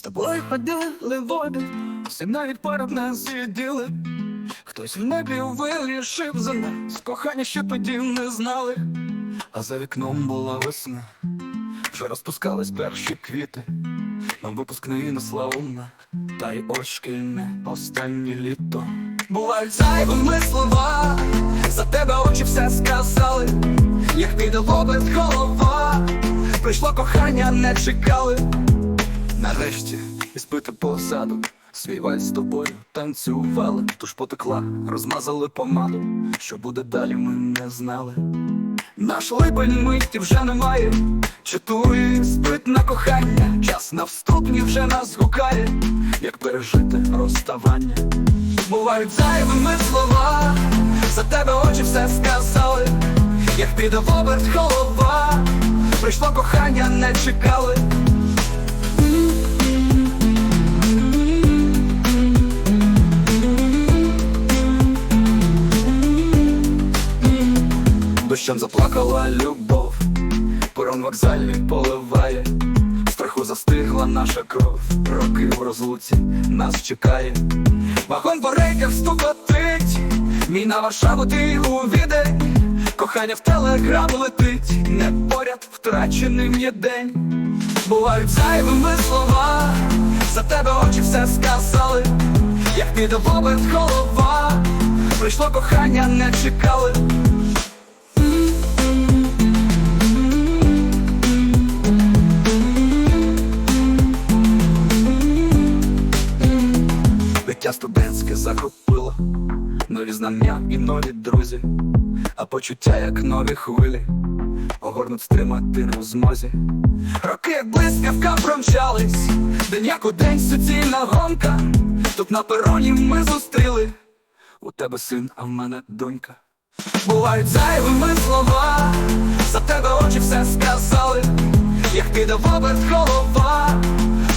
З тобою ходили води, всі навіть поряд не сиділи. Хтось в небі вирішив за нас, кохання ще тоді не знали. А за вікном була весна, вже розпускались перші квіти. Нам випускний несла луна, та й ось шкільне останнє літо. Бувають зайвими слова, за тебе очі все сказали, як піде оберт голова, прийшло кохання, не чекали. Нарешті. Іспити посаду, свій вальс з тобою танцювали, туж потекла, розмазали помаду, що буде далі, ми не знали. Наш липень миті вже немає, читує спит на кохання, час на вступні вже нас гукає, як пережити розставання. Бувають зайвими слова, за тебе очі все сказали, як піде в оберт голова, прийшло кохання, не чекали. Дощем заплакала любов, порон вокзальний поливає, страху застигла наша кров, роки в розлуці нас чекає. Вагон по рейках стукотить, мій на Варшаву ти увідень, кохання в телеграм летить, не поряд втраченим є день. Бувають зайвими слова, за тебе очі все сказали, як піде в оберт голова, прийшло кохання, не чекали. Студентське захопило Нові знання і нові друзі, а почуття як нові хвилі, огорнуть стримати не в змозі. Роки як блискавка промчались, день як у день суцільна гонка. Тут на пероні ми зустріли. У тебе син, а в мене донька. Бувають зайвими слова, за тебе очі все сказали, як піде в оберт голова,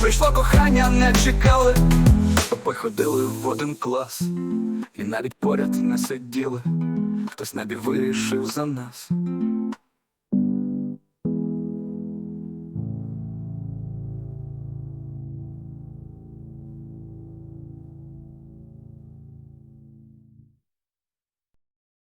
прийшло кохання, не чекали. Ми ходили в один клас, і навіть поряд не сиділи. Хтось небі вирішив за нас.